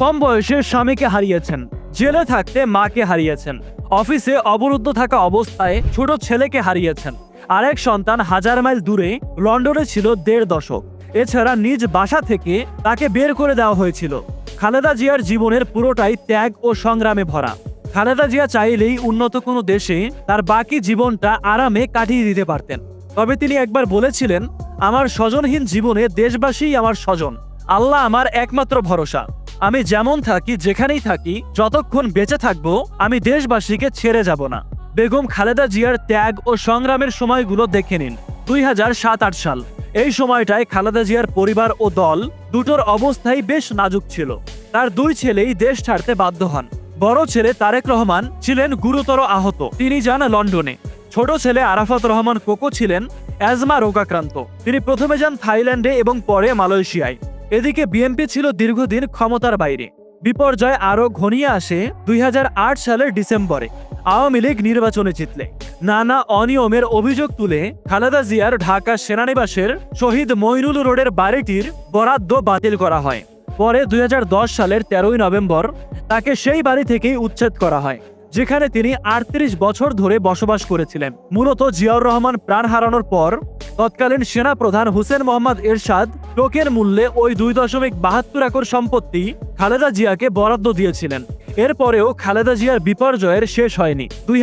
কম বয়সে স্বামীকে হারিয়েছেন, জেলে থাকতে মাকে হারিয়েছেন, অফিসে অবরুদ্ধ থাকা অবস্থায় ছোট ছেলেকে হারিয়েছেন। আরেক সন্তান হাজার মাইল দূরে, লন্ডনে ছিল দেড় দশক। এছাড়া নিজ বাসা থেকে তাকে বের করে দেওয়া হয়েছিল। খালেদা জিয়ার জীবনের পুরোটাই ত্যাগ ও সংগ্রামে ভরা। খালেদা জিয়া চাইলেই উন্নত কোনো দেশে তার বাকি জীবনটা আরামে কাটিয়ে দিতে পারতেন। তবে তিনি একবার বলেছিলেন, আমার স্বজনহীন জীবনে দেশবাসীই আমার স্বজন। আল্লাহ আমার একমাত্র ভরসা। আমি যেমন থাকি, যেখানেই থাকি, যতক্ষণ বেঁচে থাকব, আমি দেশবাসীকে ছেড়ে যাব না। বেগম খালেদা জিয়ার ত্যাগ ও সংগ্রামের সময়গুলো দেখে নিন, দুই হাজার সাত আট সাল। এই সময়টায় খালেদা জিয়ার পরিবার ও দল দুটোর অবস্থাই বেশ নাজুক ছিল। তার দুই ছেলেই দেশ ছাড়তে বাধ্য হন। বড় ছেলে তারেক রহমান ছিলেন গুরুতর আহত। তিনি যান লন্ডনে। ছোট ছেলে আরাফাত রহমান কোকো ছিলেন অ্যাজমা রোগাক্রান্ত। তিনি প্রথমে যান থাইল্যান্ডে এবং পরে মালয়েশিয়ায়। এদিকে বিএনপি ছিল দীর্ঘদিন ক্ষমতার বাইরে। বিপর্যয় আরও ঘনিয়ে আসে দুই হাজার আট সালের ডিসেম্বরে। আওয়ামী লীগ নির্বাচনে জিতলে। নানা অনিয়মের অভিযোগ তুলে খালেদা জিয়ার ঢাকা সেনানিবাসের শহীদ মইনুল রোডের বাড়িটির বরাদ্দ বাতিল করা হয়। পরে দুই হাজার দশ সালের তেরোই নভেম্বর তাকে সেই বাড়ি থেকেই উচ্ছেদ করা হয়, যেখানে তিনি আটত্রিশ বছর ধরে বসবাস করেছিলেন। মূলত জিয়াউর রহমান প্রাণ হারানোর পর তৎকালীন সেনা প্রধান হুসেন মোহাম্মদ এরশাদ টোকের মূল্যে ওই দুই দশমিক বাহাত্তর একর সম্পত্তি খালেদা জিয়াকে বরাদ্দ দিয়েছিলেন। এরপরেও খালেদা জিয়ার বিপর্যয়ের শেষ হয়নি। দুই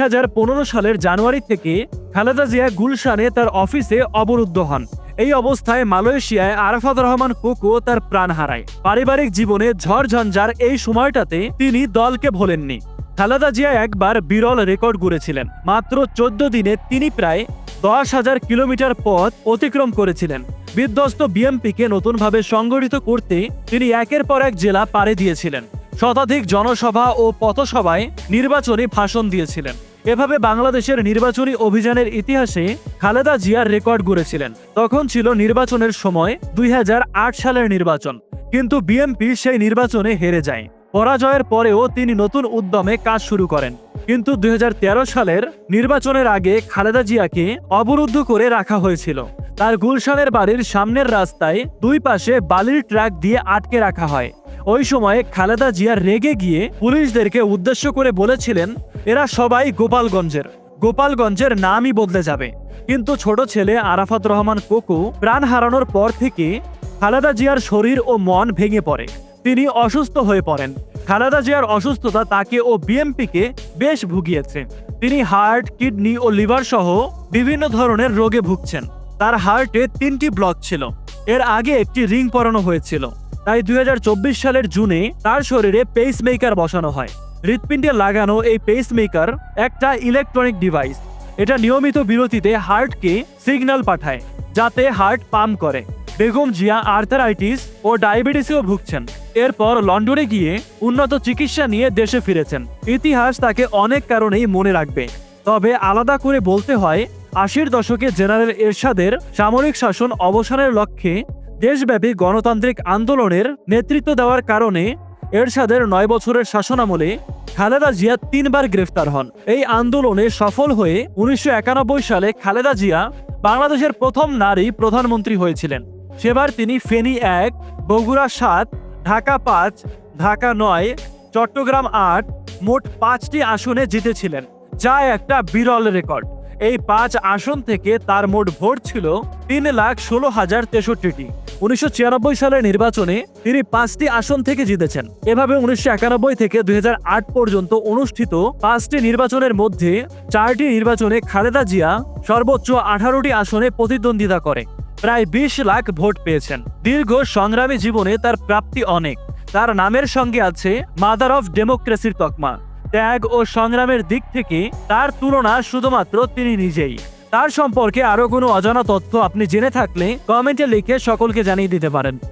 সালের জানুয়ারি থেকে খালেদা জিয়া গুলশানে তার অফিসে অবরুদ্ধ হন। এই অবস্থায় মালয়েশিয়ায় আরাফাত রহমান কোকো তার প্রাণ হারায়। পারিবারিক জীবনে ঝড়ঝঞ্ঝার এই সময়টাতে তিনি দলকে ভোলেননি। খালেদা জিয়া একবার বিরল রেকর্ড গড়েছিলেন। মাত্র চোদ্দ দিনে তিনি প্রায় দশ হাজার কিলোমিটার পথ অতিক্রম করেছিলেন। বিধ্বস্ত বিএমপিকে নতুনভাবে সংগঠিত করতে তিনি একের পর এক জেলা পাড়ি দিয়েছিলেন। শতাধিক জনসভা ও পথসভায় নির্বাচনী ভাষণ দিয়েছিলেন। এভাবে বাংলাদেশের নির্বাচনী অভিযানের ইতিহাসে খালেদা জিয়ার রেকর্ড গড়েছিলেন। তখন ছিল নির্বাচনের সময় দুই হাজার আট সালের নির্বাচন। কিন্তু বিএমপি সেই নির্বাচনে হেরে যায়। পরাজয়ের পরেও তিনি নতুন উদ্যমে কাজ শুরু করেন। কিন্তু দুই হাজার তেরো সালের নির্বাচনের আগে খালেদা জিয়াকে অবরুদ্ধ করে রাখা হয়েছিল। তার গুলশানের বাড়ির সামনের রাস্তায় দুই পাশে বালির ট্রাক দিয়ে আটকে রাখা হয়। ওই সময়ে খালেদা জিয়া রেগে গিয়ে পুলিশদেরকে উদ্দেশ্য করে বলেছিলেন, এরা সবাই গোপালগঞ্জের। গোপালগঞ্জের নামই বদলে যাবে। কিন্তু ছোট ছেলে আরাফাত রহমান কোকু প্রাণ হারানোর পর থেকে খালেদা জিয়ার শরীর ও মন ভেঙে পড়ে। তিনি অসুস্থ হয়ে পড়েন। খালেদা জিয়ার অসুস্থতা তাকে ও বিএমপিকে বেশ ভুগিয়েছে। তিনি হার্ট, কিডনি ও লিভার সহ বিভিন্ন ধরনের রোগে ভুগছেন। তার হার্টে তিনটি ব্লক ছিল। এর আগে একটি রিং পরানো হয়েছিল। তাই দুই হাজার চব্বিশ সালের জুনে তার শরীরে পেস মেকার বসানো হয়। হৃৎপিণ্ডে লাগানো এই পেস মেকার একটা ইলেকট্রনিক ডিভাইস এটা নিয়মিত বিরতিতে হার্টকে সিগন্যাল পাঠায়, যাতে হার্ট পাম্প করে। বেগম জিয়া আর্থারাইটিস ও ডায়াবেটিসেও ভুগছেন। এরপর লন্ডনে গিয়ে উন্নত চিকিৎসা নিয়ে দেশে ফিরেছেন। ইতিহাস তাকে অনেক কারণেই মনে রাখবে। তবে আলাদা করে বলতে হয়, আশির দশকে জেনারেল এরশাদের সামরিক শাসন অবসানের লক্ষ্যে দেশব্যাপী গণতান্ত্রিক আন্দোলনের নেতৃত্ব দেওয়ার কারণে এরশাদের নয় বছরের শাসনামলে খালেদা জিয়া তিনবার গ্রেফতার হন। এই আন্দোলনে সফল হয়ে উনিশশো একানব্বই সালে খালেদা জিয়া বাংলাদেশের প্রথম নারী প্রধানমন্ত্রী হয়েছিলেন। সেবার তিনি ফেনী এক, বগুড়া সাত ঢাকা পাঁচ, ঢাকা নয়, চট্টগ্রাম আট, মোট পাঁচটি আসনে জিতেছিলেন। যা একটা বিরল রেকর্ড। এই পাঁচ আসন থেকে তার মোট ভোট ছিল তিন লাখ ষোলো হাজার তেষট্টিটি। উনিশশো ছিয়ানব্বই সালের নির্বাচনে তিনি পাঁচটি আসন থেকে জিতেছেন। এভাবে উনিশশো একানব্বই থেকে দুই হাজার আট পর্যন্ত অনুষ্ঠিত পাঁচটি নির্বাচনের মধ্যে চারটি নির্বাচনে খালেদা জিয়া সর্বোচ্চ আঠারোটি আসনে প্রতিদ্বন্দ্বিতা করে। প্রায় বিশ লাখ ভোট পেয়েছেন। দীর্ঘ সংগ্রামী জীবনে তার প্রাপ্তি অনেক। তার নামের সঙ্গে আছে মাদার অফ ডেমোক্রেসির তকমা। ত্যাগ ও সংগ্রামের দিক থেকে তার তুলনা শুধুমাত্র তিনি নিজেই। তার সম্পর্কে আরও কোনো অজানা তথ্য আপনি জেনে থাকলে কমেন্টে লিখে সকলকে জানিয়ে দিতে পারেন।